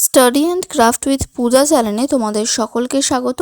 Study and craft with Puja চ্যানেলে তোমাদের সকলকে স্বাগত।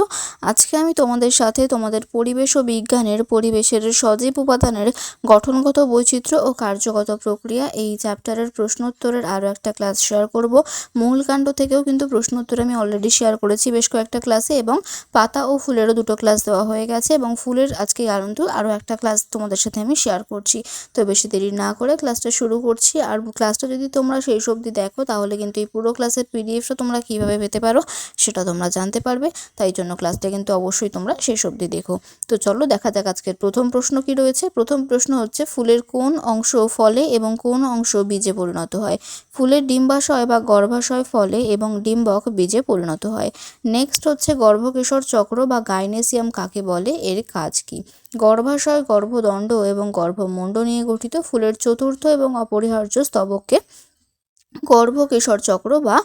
আজকে আমি তোমাদের সাথে তোমাদের পরিবেশ ও বিজ্ঞানের, পরিবেশের সজীব উপাদানের গঠনগত বৈচিত্র্য ও কার্যগত প্রক্রিয়া এই চ্যাপ্টারের প্রশ্নোত্তরের আরও একটা ক্লাস শেয়ার করব। মূল কাণ্ড থেকেও কিন্তু প্রশ্নোত্তর আমি অলরেডি শেয়ার করেছি বেশ কয়েকটা ক্লাসে এবং পাতা ও ফুলেরও দুটো ক্লাস দেওয়া হয়ে গেছে এবং ফুলের আজকে আরন্তু আরও একটা ক্লাস তোমাদের সাথে আমি শেয়ার করছি। তো বেশি দেরি না করে ক্লাসটা শুরু করছি। আর ক্লাসটা যদি তোমরা সেই অবধি দেখো তাহলে কিন্তু এই পুরো ক্লাসের পিডিএফটা তোমরা কীভাবে পেতে পারো সেটা তোমরা জানতে পারবে। তাই জন্য ক্লাসটা কিন্তু অবশ্যই তোমরা শেষ অবধি দেখো। তো চলো দেখা যাক আজকের প্রথম প্রশ্ন কি রয়েছে। প্রথম প্রশ্ন হচ্ছে, ফুলের কোন অংশ ফলে এবং কোন অংশ বীজে পরিণত হয়? ফুলের ডিম্বাশয় বা গর্ভাশয় ফলে এবং ডিম্বক বীজে পরিণত হয়। নেক্সট হচ্ছে, গর্ভকেশর চক্র বা গাইনেসিয়াম কাকে বলে? এর কাজ কি? গর্ভাশয়, গর্ভদণ্ড এবং গর্ভমুণ্ড নিয়ে গঠিত ফুলের চতুর্থ এবং অপরিহার্য স্তবককে গর্ভকেশর চক্র বা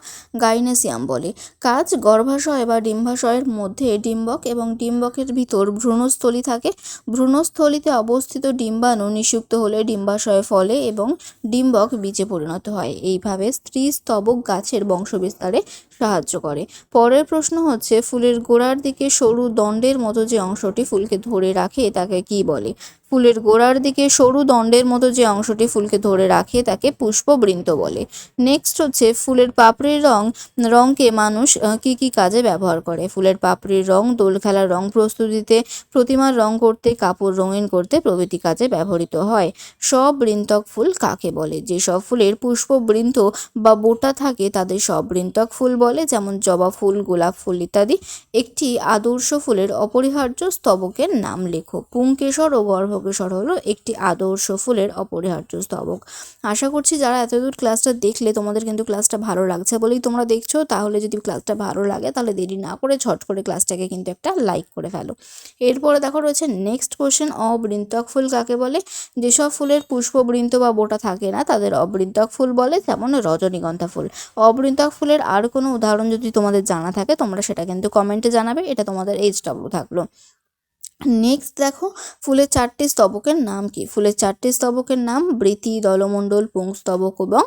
গাইনেসিয়াম বলে। কাজ গর্ভাশয় বা ডিম্বাশয়ের মধ্যে ডিম্বক এবং ডিম্বকের ভিতর ভ্রূণস্থলী থাকে। ভ্রূণস্থলীতে অবস্থিত ডিম্বাণু নিষিক্ত হলে ডিম্বাশয়ে ফলে এবং ডিম্বক বীজে পরিণত হয়। এইভাবে স্ত্রী স্তবক গাছের বংশবিস্তারে সাহায্য করে। পরের প্রশ্ন হচ্ছে, ফুলের গোড়ার দিকে সরু দণ্ডের মতো যে অংশটি ফুলকে ধরে রাখে তাকে কি বলে? ফুলের গোড়ার দিকে সরু দণ্ডের মতো যে অংশটি ফুলকে ধরে রাখে, তাকে পুষ্পবৃন্ত বলে। নেক্সট হচ্ছে ফুলের পাপড়ির রং। রঙকে মানুষ কি কি কাজে ব্যবহার করে? ফুলের পাপড়ির রং, দোল খেলার রং প্রস্তুতিতে, প্রতিমার রং করতে, কাপড় রঙিন করতে প্রভৃতি কাজে ব্যবহৃত হয়। সব বৃন্তক ফুল কাকে বলে? যেসব ফুলের পুষ্পবৃন্ত বা বোটা থাকে, তাদের সব বৃন্তক ফুল বলে, যেমন জবা ফুল, গোলাপ ফুল ইত্যাদি। একটি আদর্শ ফুলের অপরিহার্য স্তবকের নাম লেখো। পুংকেশর ও গর্ভকেশর হলো একটি আদর্শ ফুলের অপরিহার্য স্তবক। আশা করছি যারা এতদূর ক্লাসটা দেখলে তোমাদের কিন্তু ক্লাসটা ভালো লাগছে বলেই তোমরা দেখছ। তাহলে যদি ক্লাসটা ভালো লাগে তাহলে দেরি না করে ঝট করে ক্লাসটাকে কিন্তু একটা লাইক করে ফেলো। এরপরে দেখো রয়েছে নেক্সট কোশ্চেন অবৃন্তক ফুল কাকে বলে? যেসব ফুলের পুষ্পবৃন্ত বা বোটা থাকে না, তাদের অবৃন্তক ফুল বলে যেমন রজনীগন্ধা ফুল। অবৃন্তক ফুলের আর কোনো উদাহরণ যদি তোমাদের জানা থাকে তোমরা সেটা কিন্তু কমেন্টে জানাবে, এটা তোমাদের এইচ ডাব্লু থাকল। নেক্সট দেখো, ফুলের চারটি স্তবকের নাম কি? ফুলের চারটি স্তবকের নাম বৃতি, দলমণ্ডল পুংস্তবক এবং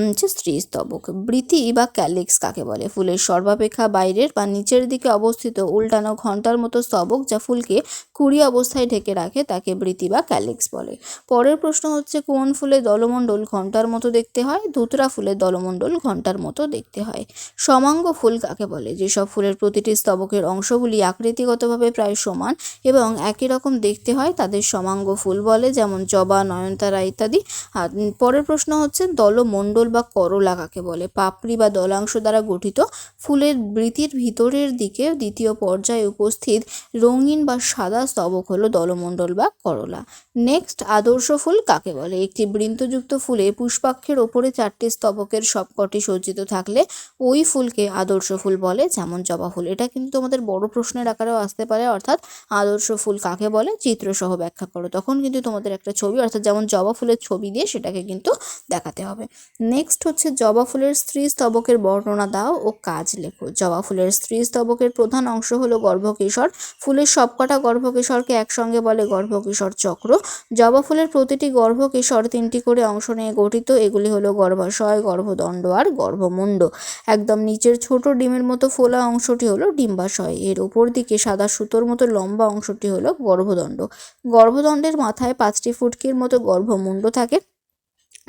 হচ্ছে স্ত্রী স্তবক। বৃতি বা ক্যালিক্স কাকে বলে? ফুলের সর্বাপেক্ষা বাইরের বা নিচের দিকে অবস্থিত উল্টানো ঘণ্টার মতো স্তবক যা ফুলকে কুড়ি অবস্থায় ঢেকে রাখে, তাকে বৃতি বা ক্যালিক্স বলে। পরের প্রশ্ন হচ্ছে, কোন ফুলের দলমণ্ডল ঘণ্টার মতো দেখতে হয়? ধুতরা ফুলের দলমণ্ডল ঘণ্টার মতো দেখতে হয়। সমাঙ্গ ফুল কাকে বলে? যেসব ফুলের প্রতিটি স্তবকের অংশগুলি আকৃতিগতভাবে প্রায় সমান এবং একই রকম দেখতে হয় তাদের সমাঙ্গ ফুল বলে, যেমন জবা, নয়নতারা ইত্যাদি। আর পরের প্রশ্ন হচ্ছে, দলমণ্ডল বা করলা কাকে বলে? পাপড়ি বা দলাংশ দ্বারা গঠিত। ফুলের বৃতির ভিতরের দিকে দ্বিতীয় পর্যায়ে উপস্থিত রঙিন বা সাদা স্তবক হলো দলমণ্ডল বা করলা। নেক্সট, আদর্শ ফুল কাকে বলে? একটি বৃন্তযুক্ত ফুলে পুষ্পাক্ষের ওপরে চারটি স্তবকের সবকটি সজ্জিত থাকলে ওই ফুলকে আদর্শ ফুল বলে, যেমন জবা ফুল। এটা কিন্তু তোমাদের বড় প্রশ্নের আকারেও আসতে পারে, অর্থাৎ আদর্শ ফুল কাকে বলে? চিত্রসহ ব্যাখ্যা করো। তখন কিন্তু তোমাদের একটা ছবি, অর্থাৎ যেমন জবা ফুলের ছবি দিয়ে সেটাকে কিন্তু দেখাতে হবে। নেক্সট হচ্ছে জবা ফুলের স্ত্রী স্তবকের বর্ণনা দাও ও কাজ লেখো। জবা ফুলের স্ত্রী স্তবকের প্রধান অংশ হলো গর্ভকেশর। ফুলের সবকটা গর্ভকেশরকে একসঙ্গে বলে গর্ভকেশর চক্র। জবা ফুলের প্রতিটি গর্ভকেশর তিনটি করে অংশ নিয়ে গঠিত। এগুলি হলো গর্ভাশয়, গর্ভদণ্ড আর গর্ভমুণ্ড। একদম নিচের ছোট ডিমের মতো ফোলা অংশটি হলো ডিম্বাশয়। এর উপর দিকে সাদা সুতোর মতো লম্বা অংশটি হলো গর্ভদণ্ড। গর্ভদণ্ডের মাথায় পাঁচটি ফুটকির মতো গর্ভমুণ্ড থাকে।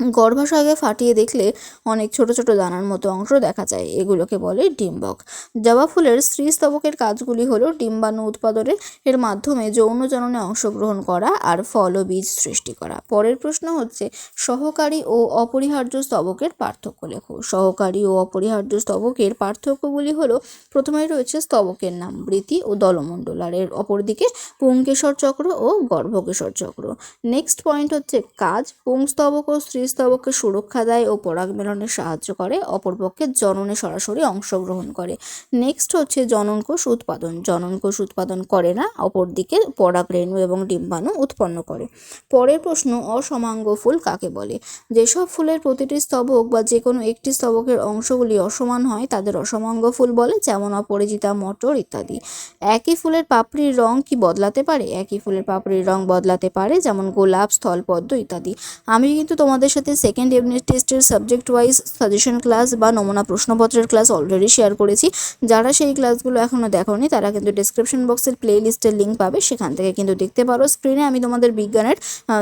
গর্ভাশয়কে ফাটিয়ে দেখলে অনেক ছোট ছোট দানার মতো অংশ দেখা যায়, এগুলোকে বলে ডিম্বক। জবা ফুলের স্ত্রী স্তবকের কাজগুলি হলো ডিম্বাণু উৎপাদনে এর মাধ্যমে যৌন জননে অংশগ্রহণ করা আর ফল ও বীজ সৃষ্টি করা। পরের প্রশ্ন হচ্ছে, সহকারী ও অপরিহার্য স্তবকের পার্থক্য লেখো। সহকারী ও অপরিহার্য স্তবকের পার্থক্যগুলি হলো, প্রথমেই রয়েছে স্তবকের নাম বৃতি ও দলমণ্ডল, আর এর অপরদিকে পুংকেশর চক্র ও গর্ভকেশর চক্র। নেক্সট পয়েন্ট হচ্ছে, কাজ। পুংস্তবক ও স্ত্রীস্তবককে সুরক্ষা দেয় ও পরাগমেলনে সাহায্য করে, অপরপক্ষে জননে সরাসরি অংশগ্রহণ করে। নেক্সট হচ্ছে জননকোষ উৎপাদন। জননকোষ উৎপাদন করে না, অপরদিকে পরাগরেণু এবং ডিম্বাণু উৎপন্ন করে। পরের প্রশ্ন, অসমাঙ্গ ফুল কাকে বলে? যেসব ফুলের প্রতিটি স্তবক বা যে কোনো একটি স্তবকের অংশগুলি অসমান হয়, তাদের অসমাঙ্গ ফুল বলে, যেমন অপরাজিতা, মটর ইত্যাদি। একই ফুলের পাপড়ির রং কি বদলাতে পারে? একই ফুলের পাপড়ির রং বদলাতে পারে, যেমন গোলাপ, স্থলপদ্ম ইত্যাদি। আমি কিন্তু তোমাদের সাথে সেকেন্ড ইউনিট টেস্টের সাবজেক্ট ওয়াইজ সাজেশন ক্লাস বা নমুনা প্রশ্নপত্রের ক্লাস অলরেডি শেয়ার করেছি। যারা সেই ক্লাসগুলো এখনও দেখোনি, তারা কিন্তু ডিসক্রিপশন বক্সের প্লে লিস্টের লিঙ্ক পাবে। সেখান থেকে কিন্তু দেখতে পারো স্ক্রিনে আমি তোমাদের বিজ্ঞানের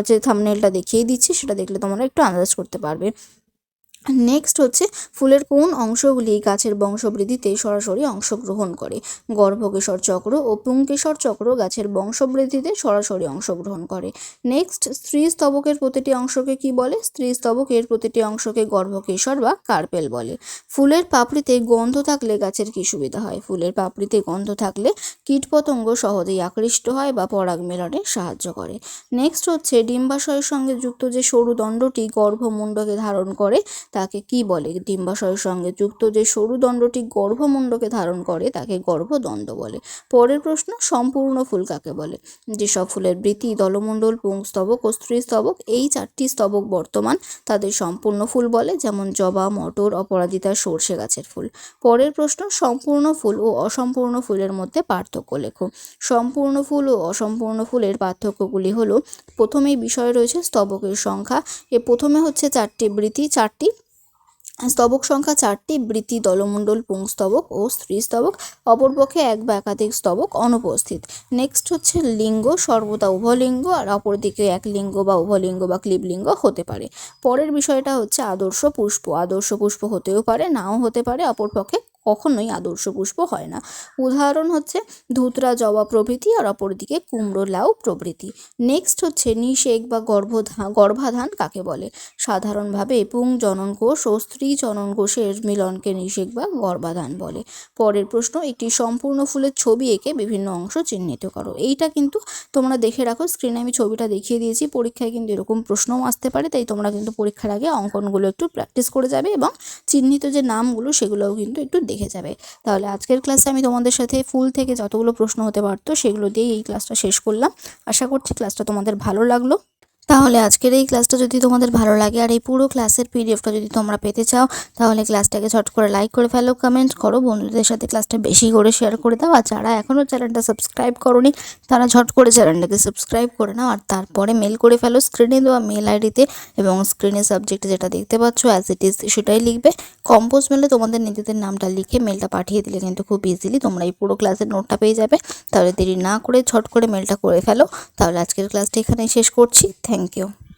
যে থামনেলটা দেখিয়ে দিচ্ছি, সেটা দেখলে তোমরা একটু আন্দাজ করতে পারবে। নেক্সট হচ্ছে ফুলের কোন অংশগুলি গাছের বংশবৃদ্ধিতে সরাসরি অংশগ্রহণ করে? গর্ভকেশর চক্র ও পুংকেশর চক্র গাছের বংশবৃদ্ধিতে সরাসরি অংশগ্রহণ করে। নেক্সট স্ত্রী স্তবকের প্রতিটি অংশকে কি বলে? স্ত্রী স্তবকের প্রতিটি অংশকে গর্ভকেশর বা কার্পেল বলে। ফুলের পাপড়িতে গন্ধ থাকলে গাছের কি সুবিধা হয়? ফুলের পাপড়িতে গন্ধ থাকলে কীটপতঙ্গ সহজেই আকৃষ্ট হয় বা পরাগ মেলনে সাহায্য করে। নেক্সট হচ্ছে ডিম্বাশয়ের সঙ্গে যুক্ত যে সরু দণ্ডটি গর্ভমুণ্ডকে ধারণ করে তাকে কি বলে? ডিম্বাশয়ের সঙ্গে যুক্ত যে সরু দণ্ডটি গর্ভমুণ্ডকে ধারণ করে, তাকে গর্ভদণ্ড বলে। পরের প্রশ্ন, সম্পূর্ণ ফুল কাকে বলে? যেসব ফুলের বৃতি দলমণ্ডল, পুংস্তবক ও স্ত্রীস্তবক, এই চারটি স্তবক বর্তমান, তাদের সম্পূর্ণ ফুল বলে, যেমন জবা, মটর, অপরাজিতা, সর্ষে গাছের ফুল। পরের প্রশ্ন, সম্পূর্ণ ফুল ও অসম্পূর্ণ ফুলের মধ্যে পার্থক্য লেখো। সম্পূর্ণ ফুল ও অসম্পূর্ণ ফুলের পার্থক্যগুলি হলো, প্রথমেই বিষয় রয়েছে স্তবকের সংখ্যা। এ প্রথমে হচ্ছে চারটি বৃতি চারটি স্তবক সংখ্যা চারটি, বৃত্তি, দলমণ্ডল পুংস্তবক ও স্ত্রীস্তবক অপরপক্ষে এক বা একাধিক স্তবক অনুপস্থিত। নেক্সট হচ্ছে লিঙ্গ, সর্বদা উভলিঙ্গ আর অপরদিকে এক লিঙ্গ বা উভলিঙ্গ বা ক্লিবলিঙ্গ হতে পারে। পরের বিষয়টা হচ্ছে আদর্শ পুষ্প। আদর্শ পুষ্প হতেও পারে, নাও হতে পারে, অপরপক্ষে কখনোই আদর্শ পুষ্প হয় না। উদাহরণ হচ্ছে ধুতরা জবা প্রভৃতি আর অপরদিকে কুমড়ো লাউ প্রভৃতি। নেক্সট হচ্ছে নিষেক বা গর্ভধান গর্ভাধান কাকে বলে? সাধারণভাবে পুং জনন কোষ ও স্ত্রী জনন কোষের মিলনকে নিষেক বা গর্ভাধান বলে। পরের প্রশ্ন, একটি সম্পূর্ণ ফুলের ছবি এঁকে বিভিন্ন অংশ চিহ্নিত করো। এইটা কিন্তু তোমরা দেখে রাখো স্ক্রিনে আমি ছবিটা দেখিয়ে দিয়েছি, পরীক্ষায় কিন্তু এরকম প্রশ্নও আসতে পারে, তাই তোমরা কিন্তু পরীক্ষার আগে অঙ্কনগুলো একটু প্র্যাকটিস করে যাবে এবং চিহ্নিত যে নামগুলো, সেগুলোও কিন্তু একটু দেখে যাবে। তাহলে আজকের ক্লাসে আমি তোমাদের সাথে ফুল থেকে যতগুলো প্রশ্ন হতে পারতো সেগুলো দিয়ে এই ক্লাসটা শেষ করলাম। আশা করছি ক্লাসটা তোমাদের ভালো লাগল। তাহলে আজকের এই ক্লাসটা যদি তোমাদের ভালো লাগে আর এই পুরো ক্লাসের পিডিএফটা যদি তোমরা পেতে চাও, তাহলে ক্লাসটাকে ছট করে লাইক করে ফেলো কমেন্ট করো, বন্ধুদের সাথে ক্লাসটা বেশি করে শেয়ার করে দাও। আর যারা এখনও চ্যানেলটা সাবস্ক্রাইব করনি, তারা ঝট করে চ্যানেলটাকে সাবস্ক্রাইব করে নাও। আর তারপরে মেল করে ফেলো স্ক্রিনে দেওয়া মেল আইডিতে এবং স্ক্রিনে সাবজেক্ট যেটা দেখতে পাচ্ছ অ্যাজ ইট ইজ সেটাই লিখবে। কম্পোজ মেলে তোমাদের নিজেদের নামটা লিখে মেলটা পাঠিয়ে দিলে কিন্তু খুব ইজিলি তোমরা এই পুরো ক্লাসের নোটটা পেয়ে যাবে। তাহলে দেরি না করে ঝট করে মেলটা করে ফেলো। তাহলে আজকের ক্লাসটা এখানেই শেষ করছি। Thank thank you.